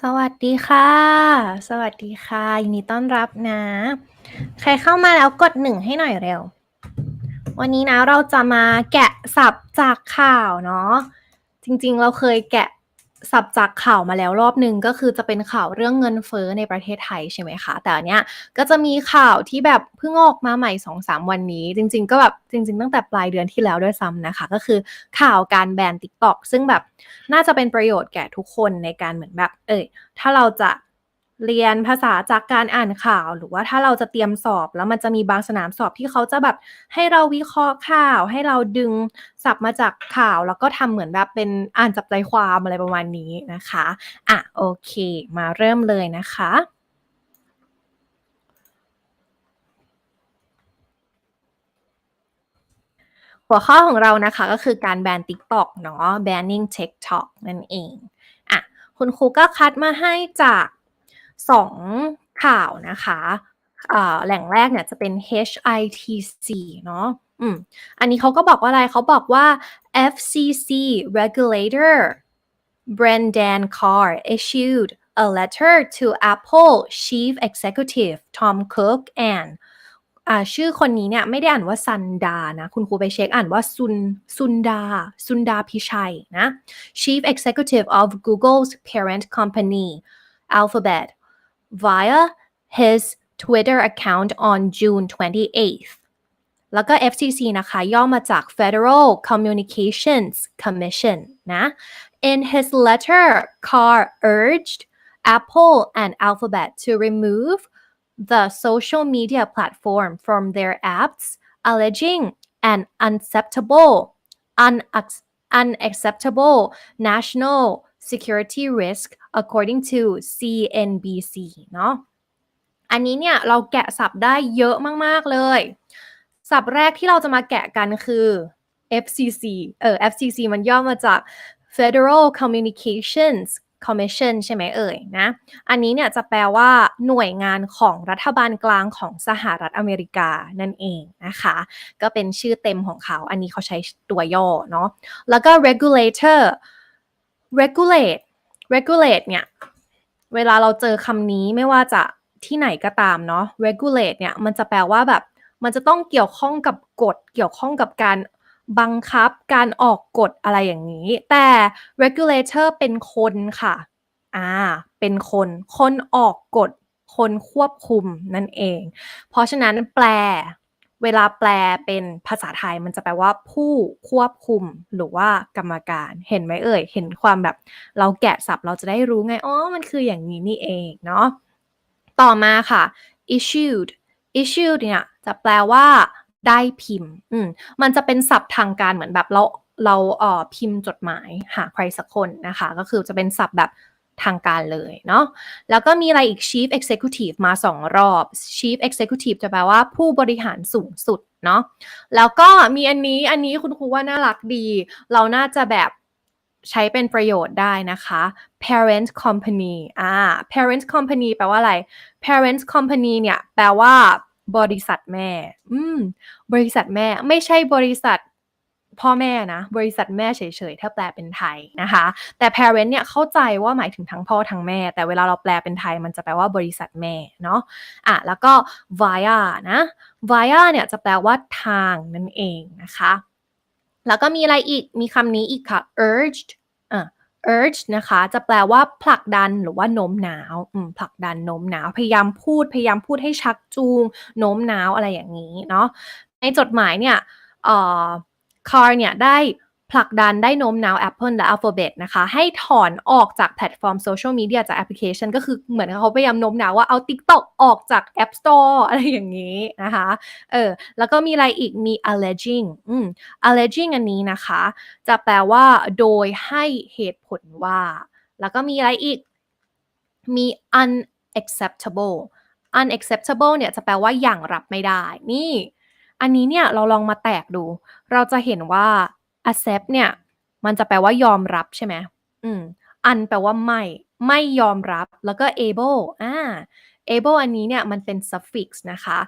สวัสดีค่ะ สวัสดีค่ะ ยินดีต้อนรับนะ ใครเข้ามาแล้วกดหนึ่งให้หน่อยเร็ว วันนี้นะเราจะมาแกะสับจากข่าวเนาะ จริงๆเราเคยแกะ สับจากข่าวมาแล้วรอบหนึ่งก็คือจะเป็นข่าวเรื่องเงินเฟ้อในประเทศไทยใช่ไหมคะ แต่อันเนี้ยก็จะมีข่าวที่แบบเพิ่งออกมาใหม่2-3วันนี้ จริง ๆ ก็แบบจริง ๆ ตั้งแต่ปลายเดือนที่แล้วด้วยซ้ำนะคะ ก็คือข่าวการแบนติ๊กต็อกซึ่งแบบน่าจะเป็นประโยชน์แก่ทุกคนในการเหมือนแบบ เอ่ยถ้าเราจะ เรียนภาษาจากการอ่านข่าว หรือว่าถ้าเราจะเตรียมสอบ แล้วมันจะมีบางสนามสอบที่เขาจะแบบให้เราวิเคราะห์ข่าว ให้เราดึงศัพท์มาจากข่าว แล้วก็ทำเหมือนแบบเป็นอ่านจับใจความอะไรประมาณนี้นะคะอะโอเค มาเริ่มเลยนะคะหัวข้อของเรานะคะก็คือการแบน TikTok เนาะ banning TikTok นั่นเอง อะ คุณครูก็คัดมาให้จาก 2 ข่าวนะคะแหล่งแรกเนี่ยจะเป็น HITC เนาะอืมอันนี้เขาก็บอกว่าอะไรเขาบอกว่า FCC regulator Brendan Carr issued a letter to Apple chief executive Tom Cook and ชื่อคนนี้เนี่ยไม่ได้อ่านว่าซันดานะ คุณครูไปเช็คอ่านว่าซุนซุนดาซุนดาพิชัยนะ Chief Executive of Google's parent company Alphabet via his Twitter account on June 28th แล้วก็ FCC นะคะ ย่อมาจาก Federal Communications Commission นะ In his letter, Carr urged Apple and Alphabet to remove the social media platform from their apps, alleging an unacceptable, unac- unacceptable national security risk, according to CNBC เนาะอันนี้เนี่ยเราแกะสับได้เยอะมาก ๆ เลย สับแรกที่เราจะมาแกะกันคือ FCC เออ FCC มันย่อมาจาก Federal Communications Commission ใช่ไหมเอ่ยนะ อันนี้เนี่ยจะแปลว่าหน่วยงานของรัฐบาลกลางของสหรัฐอเมริกานั่นเองนะคะ ก็เป็นชื่อเต็มของเขา อันนี้เขาใช้ตัวย่อเนาะ แล้วก็ regulator regulate regulate เนี่ย เวลาเราเจอคำนี้ไม่ว่าจะที่ไหนก็ตามเนาะ regulate เนี่ย มันจะแปลว่าแบบ มันจะต้องเกี่ยวข้องกับกฎ เกี่ยวข้องกับการบังคับ การออกกฎอะไรอย่างนี้ แต่ regulator เป็นคนค่ะ อ่า เป็นคน คนออกกฎ คนควบคุมนั่นเอง เพราะฉะนั้นแปล เวลาแปลเป็นภาษาไทยมันจะแปลว่าผู้ควบคุมหรือว่ากรรมการ เห็นไหมเอ่ย เห็นความแบบเราแกะศัพท์เราจะได้รู้ไง อ๋อ มันคืออย่างนี้นี่เองเนาะ ต่อมาค่ะ issued issued เนี่ยจะแปลว่าได้พิมพ์ อืม มันจะเป็นศัพท์ทางการเหมือนแบบเราเราเอ่อพิมพ์จดหมายหาใครสักคนนะคะ ก็คือจะเป็นศัพท์แบบ ทางการเลยเนาะ แล้วก็มีอะไรอีก chief executive มาสองรอบ chief executive จะแปลว่าผู้บริหารสูงสุดเนาะ แล้วก็มีอันนี้ อันนี้คุณครูว่าน่ารักดี เราน่าจะแบบใช้เป็นประโยชน์ได้นะคะ parent company อ่า parent company แปลว่าอะไร parent company เนี่ย แปลว่า บริษัทแม่ อืม บริษัทแม่ ไม่ใช่บริษัท พ่อแม่นะ บริษัทแม่เฉยๆ ถ้าแปลเป็นไทยนะคะ แต่ parent เนี่ยเข้าใจว่าหมายถึงทั้งพ่อทั้งแม่ แต่เวลาเราแปลเป็นไทยมันจะแปลว่าบริษัทแม่เนาะอะแล้วก็ via นะ via เนี่ยจะแปลว่าทางนั่นเองนะคะ แล้วก็มีอะไรอีกมีคำนี้อีกค่ะ urged อะ urge นะคะ จะแปลว่าผลักดันหรือว่าโน้มน้าวผลักดันโน้มน้าว พยายามพูดพยายามพูดให้ชักจูงโน้มน้าวอะไรอย่างนี้เนาะในจดหมายเนี่ยเอ่อ Carr เนี่ยได้ผลักดันได้โน้มน้าว Apple และ Alphabet นะคะ ให้ถอนออกจากแพลตฟอร์มโซเชียลมีเดียจากแอปพลิเคชัน ก็คือเหมือนเขาพยายามโน้มน้าวว่าเอา TikTok ออกจาก App Store อะไรอย่างนี้นะคะเออแล้วก็มีอะไรอีกมี alleging อืม alleging อันนี้นะคะ จะแปลว่าโดยให้เหตุผลว่า แล้วก็มีอะไรอีกมี unacceptable unacceptable เนี่ยจะแปลว่าอย่างรับไม่ได้ นี่ อันนี้เนี่ยเราลองมาแตกดู เราจะเห็นว่า accept เนี่ย มันจะแปลว่ายอมรับใช่ไหมอืม un แปลว่าไม่ ไม่ยอมรับ แล้วก็ able อ่า able อันนี้เนี่ยมันเป็น suffix นะคะ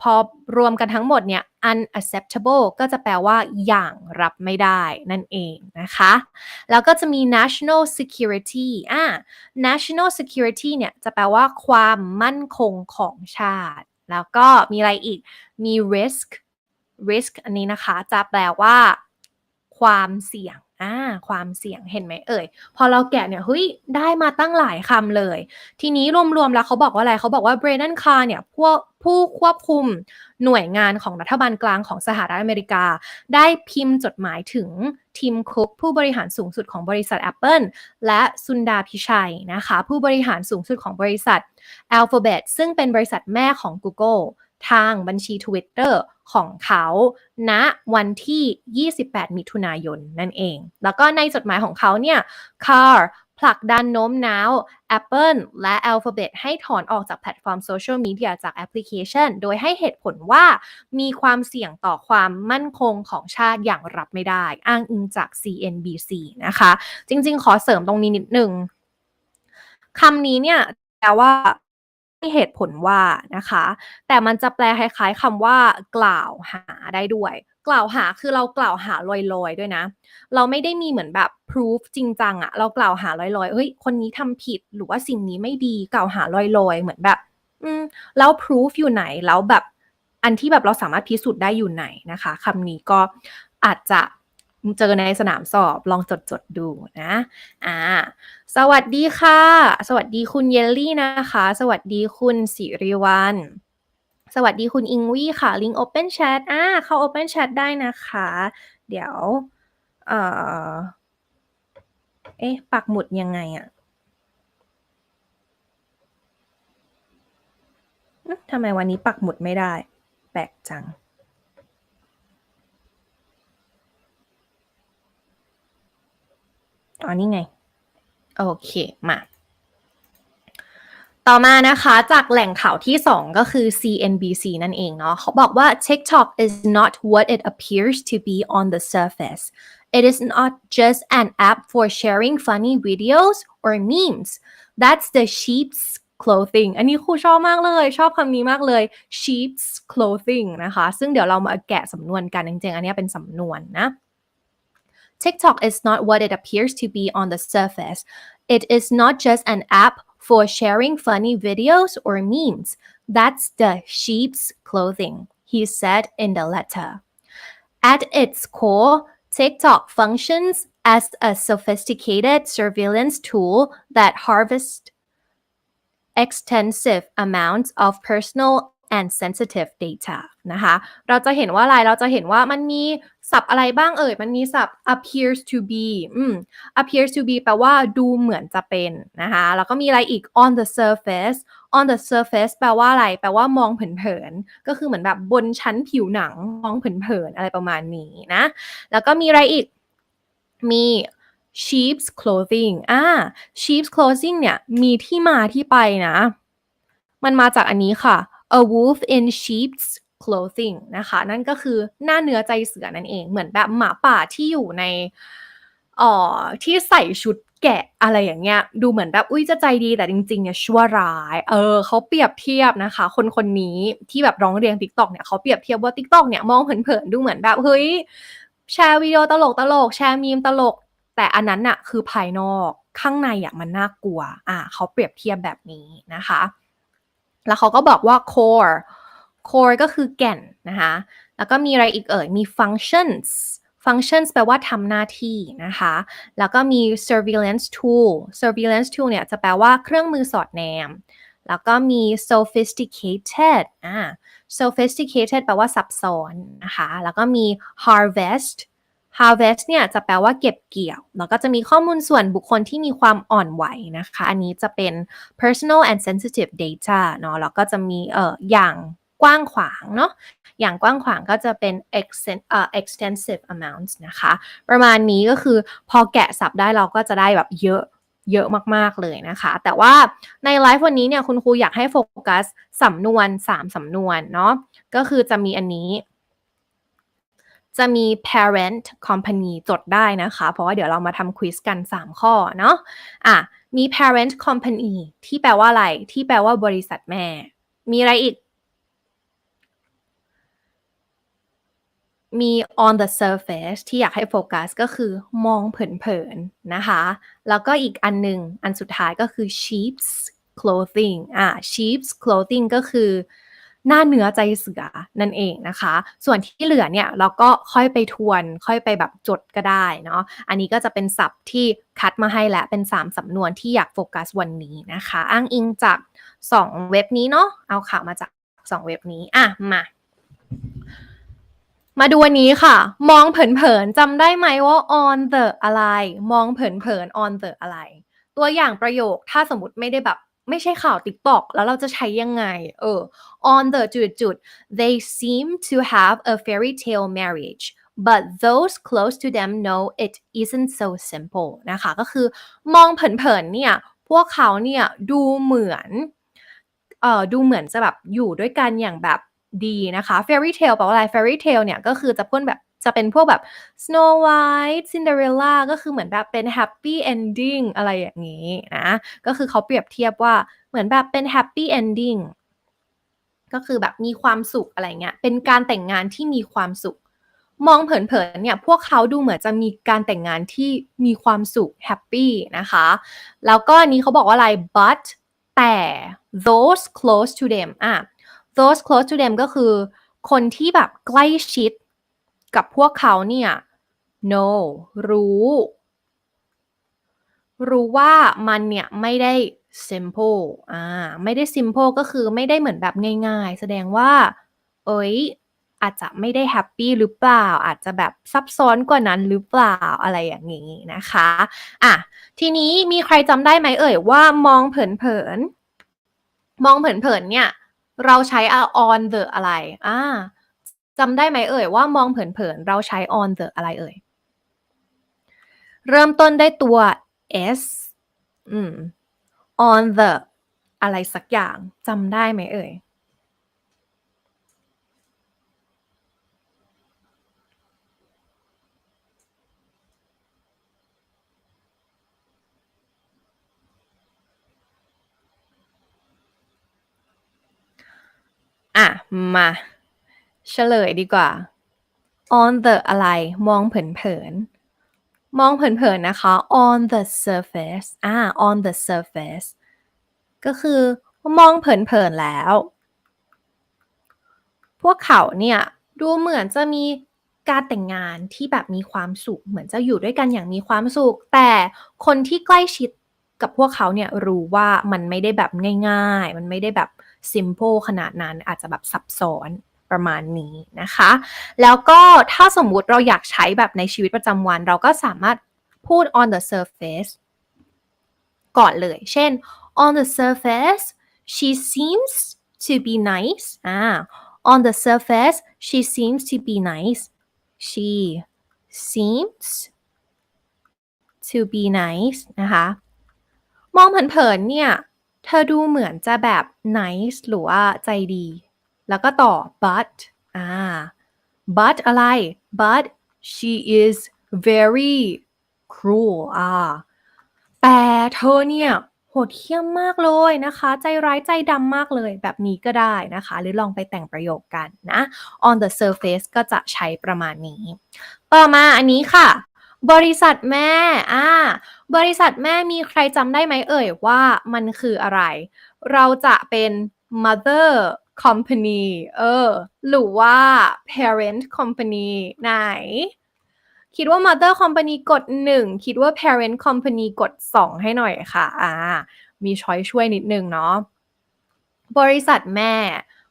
พอรวมกันทั้งหมดเนี่ย unacceptable ก็จะแปลว่าอย่างรับไม่ได้นั่นเองนะคะ แล้วก็จะมี national security อ่า national security เนี่ยจะแปลว่าความมั่นคงของชาติ แล้วก็มีอะไรอีก มี risk risk อันนี้นะคะ จะแปลว่า ความเสี่ยง อ่าความเสี่ยงเห็นไหมเอ่ย พอเราแกะเนี่ยเฮ้ยได้มาตั้งหลายคำเลย ทีนี้รวมๆแล้วเขาบอกว่าอะไรเขาบอกว่า Brennan Carr เนี่ยพวกผู้ควบคุมหน่วยงานของรัฐบาลกลางของสหรัฐอเมริกา ได้พิมพ์จดหมายถึงทีมคุกผู้บริหารสูงสุดของบริษัท Apple และซุนดาพิชัยนะคะ ผู้บริหารสูงสุดของบริษัท Alphabet ซึ่งเป็นบริษัทแม่ของ Google ทางบัญชี Twitter ของเขาณนะวันที่ 28 มิถุนายนนั่นเอง แล้วก็ในจดหมายของเขาเนี่ย Carr ผลักดันโน้มน้าว Apple และ Alphabet ให้ถอนออกจากแพลตฟอร์มโซเชียลมีเดียจากแอปพลิเคชัน โดยให้เหตุผลว่ามีความเสี่ยงต่อความมั่นคงของชาติอย่างรับไม่ได้ อ้างอิงจาก CNBC นะคะ จริงๆ ขอเสริมตรงนี้นิดนึงคำนี้เนี่ยแปลว่า ให้เหตุผลว่านะคะ แต่มันจะแปลคล้ายๆคำว่ากล่าวหาได้ด้วย กล่าวหาคือเรากล่าวหาลอยๆด้วยนะ เราไม่ได้มีเหมือนแบบ proof จริงจังอะเรากล่าวหาลอยๆเฮ้ยคนนี้ทำผิดหรือว่าสิ่งนี้ไม่ดีกล่าวหาลอยๆ เหมือนแบบ อืมแล้ว proof อยู่ไหนแล้วแบบอันที่แบบเราสามารถพิสูจน์ได้อยู่ไหนนะคะคำนี้ก็อาจจะ เจอในสนามสอบลองจดจดดูนะอ่าสวัสดีค่ะ สวัสดีคุณเยลลี่นะคะ สวัสดีคุณสิริวัลสวัสดีคุณอิงวี่ค่ะ ลิงก์ Open Chat อ่าเข้า Open Chat ได้นะคะ เดี๋ยว เอ่อ เอ๊ะ ปักหมุดยังไงอะทำไมวันนี้ปักหมุดไม่ได้ แปลกจัง อ๋อนี่ไง โอเค มา ต่อมานะคะจากแหล่งข่าวที่ 2 ก็คือ CNBC นั่นเองเนาะเขาบอกว่า TikTok is not what it appears to be on the surface it is not just an app for sharing funny videos or memes that's the sheep's clothing อันนี้ครูชอบมากเลย ชอบคำนี้มากเลย sheep's clothing นะคะ ซึ่งเดี๋ยวเรามาแกะสำนวนกันจริงๆ อันนี้เป็นสำนวนนะ TikTok is not what it appears to be on the surface. It is not just an app for sharing funny videos or memes. That's the sheep's clothing, he said in the letter. At its core, TikTok functions as a sophisticated surveillance tool that harvests extensive amounts of personal and sensitive data นะคะ เราจะเห็นว่าอะไร เราจะเห็นว่ามันมีศัพท์อะไรบ้างเอ่ย มันมีศัพท์ appears to be อืม appears to be แปลว่าดูเหมือนจะเป็นนะคะ แล้วก็มีอะไรอีก on the surface on the surface แปลว่าอะไร แปลว่ามองเผินๆ ก็คือเหมือนแบบบนชั้นผิวหนัง มองเผินๆ อะไรประมาณนี้นะ แล้วก็มีอะไรอีก มี sheep's clothing อ่า sheep's clothing เนี่ย มีที่มาที่ไปนะ มันมาจากอันนี้ค่ะ a wolf in sheep's clothing นะคะ นั่นก็คือหน้าเนื้อใจเสือนั่นเอง เหมือนแบบหมาป่าที่อยู่ในอ๋อที่ใส่ชุดแกะอะไรอย่างเงี้ย ดูเหมือนแบบอุ้ยจะใจดีแต่จริงๆเนี่ยชั่วร้าย เออเขาเปรียบเทียบนะคะ คนคนนี้ที่แบบร้องเรียน TikTok เนี่ยเขาเปรียบเทียบว่า TikTok เนี่ยมองเผินๆดูเหมือนแบบเฮ้ยแชร์วิดีโอตลกตลกแชร์มีมตลก แต่อันนั้นน่ะคือภายนอกข้างในอะมันน่ากลัว อ่าเขาเปรียบเทียบแบบนี้นะคะ แล้วเขาก็บอกว่า core core ก็คือแก่นนะคะ แล้วก็มีอะไรอีกเอ่ย มี functions functions แปลว่าทำหน้าที่นะคะ แล้วก็มี surveillance tool surveillance tool เนี่ยจะแปลว่าเครื่องมือสอดแนม แล้วก็มี sophisticated อ่า sophisticated แปลว่าซับซ้อนนะคะ แล้วก็มี harvest harvest เนี่ยจะแปลว่าเก็บเกี่ยว แล้วก็จะมีข้อมูลส่วนบุคคลที่มีความอ่อนไหวนะคะ อันนี้จะเป็น personal and sensitive data เนาะ แล้วก็จะมีเอ่ออย่างกว้างขวางเนาะ อย่างกว้างขวางก็จะเป็น extent, uh, extensive amounts นะคะ ประมาณนี้ก็คือพอแกะสับได้เราก็จะได้แบบเยอะเยอะมาก ๆ เลยนะคะ แต่ว่าในไลฟ์วันนี้เนี่ยคุณครูอยากให้โฟกัสสำนวน 3สำนวนเนาะ ก็คือจะมีอันนี้ จะมี parent company จดได้นะคะ เพราะว่าเดี๋ยวเรามาทำควิสกัน 3 ข้อเนาะอะมี parent company ที่แปลว่าอะไร ที่แปลว่าบริษัทแม่ มีอะไรอีก มี on the surface ที่อยากให้โฟกัสก็คือมองเผินๆ นะคะ แล้วก็อีกอันหนึ่งอันสุดท้ายก็คือ sheep's clothing อะ sheep's clothing ก็คือ หน้าเนื้อใจเสือนั่นเองนะคะ ส่วนที่เหลือเนี่ยเราก็ค่อยไปทวน ค่อยไปแบบจดก็ได้เนาะอันนี้ก็จะเป็นศัพท์ที่คัดมาให้แล้วเป็น 3สำนวนที่อยากโฟกัสวันนี้นะคะ อ้างอิงจาก 2 เว็บนี้เนาะเอาข่าวมาจาก 2 เว็บนี้อะมามาดูวันนี้ค่ะ มองเผินๆจำได้ไหมว่า on the อะไร มองเผินๆ on the อะไร ตัวอย่างประโยคถ้าสมมติไม่ได้แบบ ไม่ใช่ข่าว TikTok แล้วเราจะใช้ยังไงเออ on the จุดจุด they seem to have a fairy tale marriage but those close to them know it isn't so simple นะคะก็คือมองเผินๆเนี่ยพวกเขาเนี่ยดูเหมือนเอ่อดูเหมือนจะแบบอยู่ด้วยกันอย่างแบบดีนะคะ fairy tale แปลว่าอะไร fairy tale เนี่ยก็คือจะพ่นแบบ จะเป็นพวกแบบ Snow White Cinderella ก็คือเหมือนแบบเป็น happy ending อะไรอย่างนี้นะ ก็คือเขาเปรียบเทียบว่าเหมือนแบบเป็น happy ending ก็คือแบบมีความสุขอะไรเงี้ย เป็นการแต่งงานที่มีความสุข มองเผินๆเนี่ยพวกเขาดูเหมือนจะมีการแต่งงานที่มีความสุข happy นะคะ แล้วก็อันนี้เขาบอกว่าอะไร but แต่ those close to them อะ those close to them ก็คือคนที่แบบใกล้ชิด กับพวกเขาเนี่ย no รู้ รู้ว่ามันเนี่ยไม่ได้ simple อ่า ไม่ได้ simple ก็คือไม่ได้เหมือนแบบง่ายๆ แสดงว่า เอ้ย อาจจะไม่ได้แฮปปี้หรือเปล่า อาจจะแบบซับซ้อนกว่านั้นหรือเปล่า อะไรอย่างนี้นะคะ อะ ทีนี้มีใครจำได้ไหมเอ่ยว่ามองเผินๆ มองเผินๆ เนี่ย เราใช้ on the อะไร อ่า จำได้ไหมเอ่ยว่ามองเผินๆ เราใช้ on the อะไรเอ่ย เริ่มต้นได้ตัว s อืม on the อะไรสักอย่างจำได้ไหมเอ่ย อะ มา เฉลยดีกว่า on the อะไร มองเผินๆ มองเผินๆ นะคะ on the surface อ่า on the surface ก็คือมองเผินๆ แล้ว พวกเขาเนี่ย ดูเหมือนจะมีการแต่งงานที่แบบมีความสุข เหมือนจะอยู่ด้วยกันอย่างมีความสุข แต่คนที่ใกล้ชิดกับพวกเขาเนี่ยรู้ว่ามันไม่ได้แบบง่าย ๆ มันไม่ได้แบบ simple ขนาดนั้นอาจจะแบบซับซ้อน ประมาณนี้นะคะ แล้วก็ถ้าสมมุติเราอยากใช้แบบในชีวิตประจำวัน เราก็สามารถพูด on the surface ก่อนเลย เช่น on the surface she seems to be nice อ่า on the surface she seems to be nice she seems to be nice นะคะ มองเผินๆเนี่ย เธอดูเหมือนจะแบบ nice หรือว่าใจดี แล้วก็ต่อ but อ่า but อะไร but she is very cruel อ่าแต่เธอเนี่ยโหดเหี้ยมมากเลยนะคะ ใจร้ายใจดำมากเลยแบบนี้ก็ได้นะคะ หรือลองไปแต่งประโยคกันนะ on the surface ก็จะใช้ประมาณนี้ ต่อมาอันนี้ค่ะ บริษัทแม่อ่าบริษัทแม่มีใครจำได้ไหมเอ่ยว่ามันคืออะไร เราจะเป็น mother company เออ หรือว่า parent company ไหน คิดว่า mother company กด 1 คิดว่า parent company กด 2 ให้หน่อยค่ะ อ่า มีช้อยช่วยนิดนึงเนาะ บริษัทแม่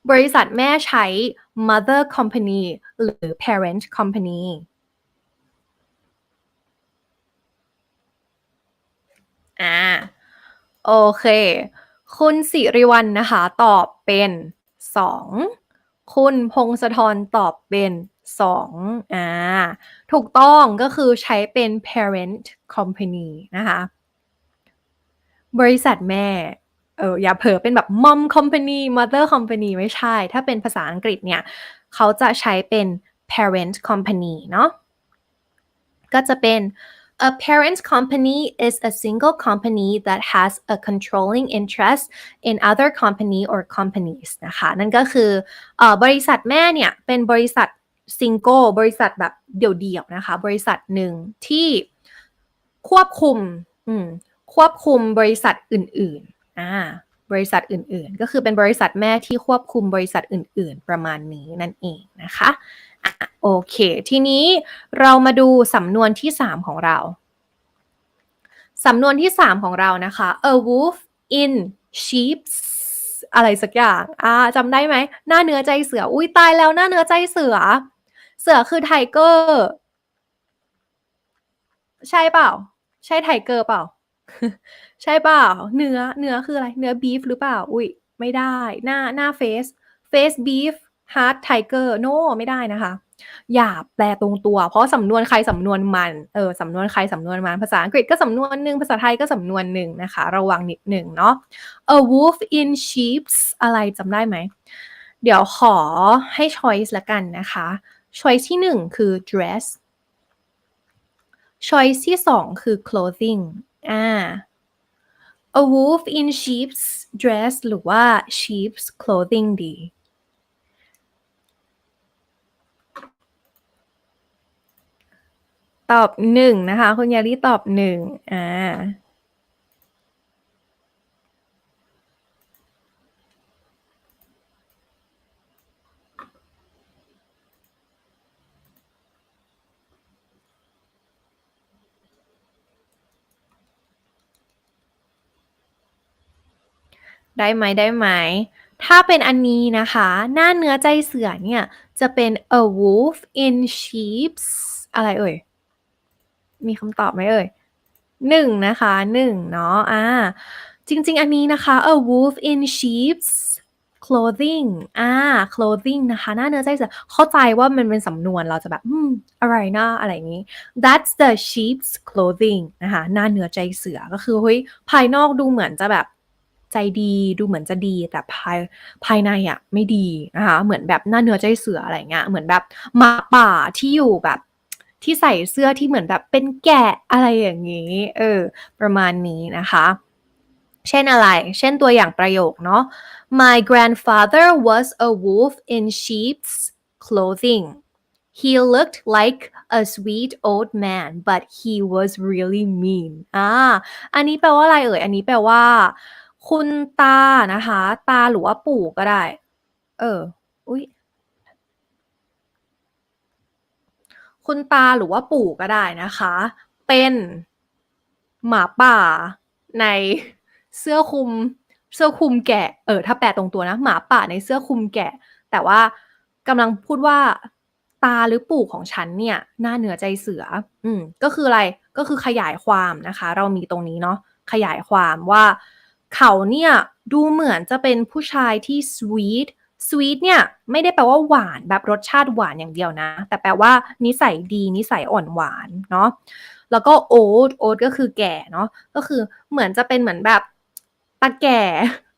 บริษัทแม่ใช้ mother company หรือ parent company อ่า โอเค คุณสิริวัลนนะคะ ตอบเป็น 2 คุณพงศธรตอบเป็น2อ่าถูกต้องก็คือใช้เป็น parent company นะคะ บริษัทแม่เอออย่าเผลอเป็นแบบ mom company mother company ไม่ใช่ ถ้าเป็นภาษาอังกฤษเนี่ย เขาจะใช้เป็น parent company เนาะก็จะเป็น A parent company is a single company that has a controlling interest in other company or companies นะคะ นั่นก็คืออบริษัทแม่เนี่ย เป็นบริษัทซิงเกิลบริษัทแบบเดี่ยวๆนะคะ บริษัทหนึ่งที่ควบคุมควบคุมบริษัทอื่นๆอ่าบริษัทอื่นๆ ก็คือเป็นบริษัทแม่ที่ควบคุมบริษัทอื่น ๆ ประมาณนี้นั่นเองนะคะ อะโอเค ทีนี้เรามาดูสำนวนที่ 3 ของเรา สำนวนที่ 3 ของเรานะคะ a wolf in sheep's อะไรสักอย่างอ่าจำได้ไหม หน้าเนื้อใจเสือ อุ้ยตายแล้วหน้าเนื้อใจเสือ เสือคือไทเกอร์ใช่เปล่า ใช่ไทเกอร์เปล่า ใช่เปล่า เนื้อเนื้อคืออะไร เนื้อบีฟหรือเปล่า อุ้ยไม่ได้ หน้าหน้าเฟสเฟสบีฟ ฮาร์ดไทเกอร์โนไม่ได้นะคะ อย่าแปลตรงตัว เพราะสำนวนใครสำนวนมันเออสำนวนใครสำนวนมัน ภาษาอังกฤษก็สำนวนหนึ่งภาษาไทยก็สำนวนหนึ่งนะคะ ระวังนิดหนึ่งเนาะ a wolf in sheep's อะไรจำได้ไหม เดี๋ยวขอให้ choice ละกันนะคะ choice ที่หนึ่งคือ dress choice ที่สองคือ clothing อ่า a wolf in sheep's dress หรือว่า sheep's clothing ดี ตอบหนึ่งนะคะ คุณยารีตอบหนึ่งอ่าได้ไหมได้ไหม ถ้าเป็นอันนี้นะคะ หน้าเนื้อใจเสือเนี่ย จะเป็น a wolf in sheep's อะไรเอ่ย มีคำตอบไหมเอ่ยหนึ่งนะคะหนึ่งเนาะอ่าจริง ๆ อันนี้นะคะ a wolf in sheep's clothing อ่า clothing นะคะหน้าเนื้อใจเสือเข้าใจว่ามันเป็นสำนวนเราจะแบบอืมอะไรนะอะไรอย่างนี้ that's the sheep's clothing นะคะหน้าเนื้อใจเสือก็คือเฮ้ยภายนอกดูเหมือนจะแบบใจดีดูเหมือนจะดีแต่ภายภายในอะไม่ดีนะคะเหมือนแบบหน้าเนื้อใจเสืออะไรเงี้ยเหมือนแบบหมาป่าที่อยู่แบบ ที่ใส่เสื้อที่เหมือนแบบเป็นแกะอะไรอย่างนี้ เออ ประมาณนี้นะคะ เช่นอะไร เช่นตัวอย่างประโยคเนาะ My grandfather was a wolf in sheep's clothing He looked like a sweet old man but he was really mean อ่า อันนี้แปลว่าอะไรเอ่ย อันนี้แปลว่า คุณตานะคะ ตาหรือว่าปู่ก็ได้ เออ อุ๊ย คุณตาหรือว่าปู่ก็ได้นะคะ เป็นหมาป่าในเสื้อคลุมเสื้อคลุมแกะ เออ ถ้าแปลตรงตัวนะ หมาป่าในเสื้อคลุมแกะ แต่ว่ากำลังพูดว่าตาหรือปู่ของฉันเนี่ย หน้าเหนือใจเสือ อืม ก็คืออะไร ก็คือขยายความนะคะ เรามีตรงนี้เนาะ ขยายความว่า เขาเนี่ยดูเหมือนจะเป็นผู้ชายที่สวีท สวีทเนี่ยไม่ได้แปลว่าหวานแบบรสชาติหวานอย่างเดียวนะ แต่แปลว่านิสัยดีนิสัยอ่อนหวานเนาะแล้วก็โอ๊ตโอ๊ตก็คือแก่เนาะก็คือเหมือนจะเป็นเหมือนแบบตาแก่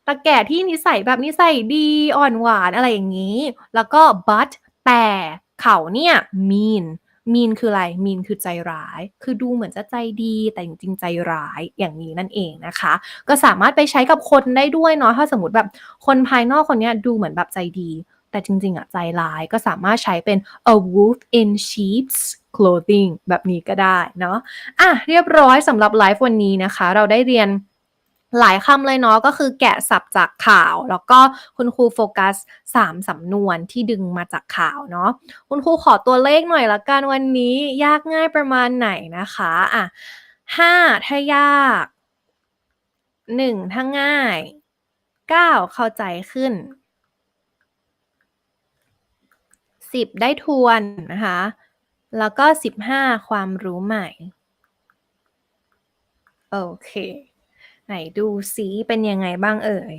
ตาแก่ที่นิสัยแบบนิสัยดีอ่อนหวานอะไรอย่างนี้ แล้วก็ but แต่เขาเนี่ย mean mean คืออะไร mean คือใจร้าย คือดูเหมือนจะใจดีแต่จริงๆใจร้ายอย่างนี้นั่นเองนะคะ ก็สามารถไปใช้กับคนได้ด้วยเนาะถ้าสมมติแบบคนภายนอกคนนี้ดูเหมือนแบบใจดี แต่จริง ๆอะใจร้ายก็สามารถใช้เป็น a wolf in sheep's clothing แบบนี้ก็ได้เนาะอะเรียบร้อยสำหรับไลฟ์วันนี้นะคะ เราได้เรียน หลายคำเลยเนาะก็คือแกะสับจากข่าว แล้วก็คุณครูโฟกัส3สำนวนที่ดึงมาจากข่าวเนาะคุณครูขอตัวเลขหน่อยละกันวันนี้ยากง่ายประมาณไหนนะคะอะห้าถ้ายากหนึ่งถ้าง่ายเก้าเข้าใจขึ้นสิบได้ทวนนะคะแล้วก็สิบห้าความรู้ใหม่ โอเค ไหนดูซิเป็นยังไงบ้างเอ่ย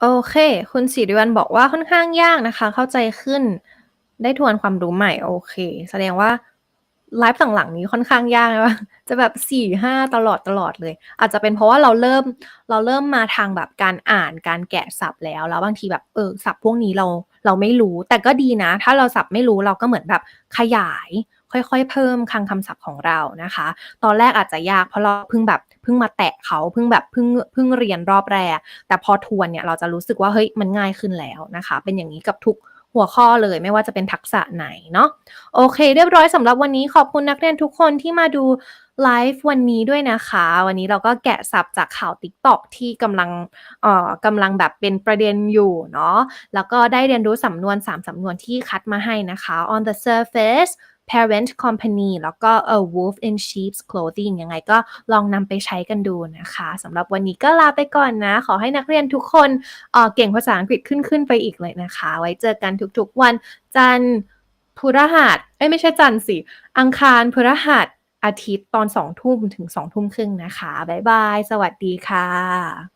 โอเค คุณสิริวัลบอกว่าค่อนข้างยากนะคะ เข้าใจขึ้น ได้ทวนความรู้ใหม่ โอเค แสดงว่าไลฟ์หลังๆนี้ค่อนข้างยากใช่เปล่า จะแบบ4-5ตลอดๆเลย อาจจะเป็นเพราะว่าเราเริ่มเราเริ่มมาทางแบบการอ่านการแกะศัพท์แล้ว แล้วบางทีแบบเออศัพท์พวกนี้เราเราไม่รู้ แต่ก็ดีนะ ถ้าเราศัพท์ไม่รู้เราก็เหมือนแบบขยาย ค่อยๆ เพิ่มคลังคำศัพท์ของเรานะคะ ตอนแรกอาจจะยากเพราะเราเพิ่งแบบเพิ่งมาแตะเขาเพิ่งแบบเพิ่งเพิ่งเรียนรอบแรก แต่พอทวนเนี่ยเราจะรู้สึกว่าเฮ้ยมันง่ายขึ้นแล้วนะคะ เป็นอย่างงี้กับทุกหัวข้อเลยไม่ว่าจะเป็นทักษะไหนเนาะโอเค เรียบร้อยสำหรับวันนี้ขอบคุณนักเรียนทุกคนที่มาดูไลฟ์วันนี้ด้วยนะคะ วันนี้เราก็แกะศัพท์จากข่าว TikTok ที่กำลังเอ่อกำลังแบบเป็นประเด็นอยู่เนาะแล้วก็ได้เรียนรู้สำนวน 3สำนวนที่คัดมาให้นะคะ on the surface parent company แล้วก็ a wolf in sheep's clothing ยังไงก็ลองนำไปใช้กันดูนะคะสำหรับวันนี้ก็ลาไปก่อนนะ ขอให้นักเรียนทุกคนเออเก่งภาษาอังกฤษขึ้นๆไปอีกเลยนะคะ ไว้เจอกันทุกๆวันจันทร์พฤหัสเอ๊ยไม่ใช่จันทร์สิ อังคารพฤหัสอาทิตย์ตอน20:00ถึง20:30นะคะ บ๊ายบาย สวัสดีค่ะ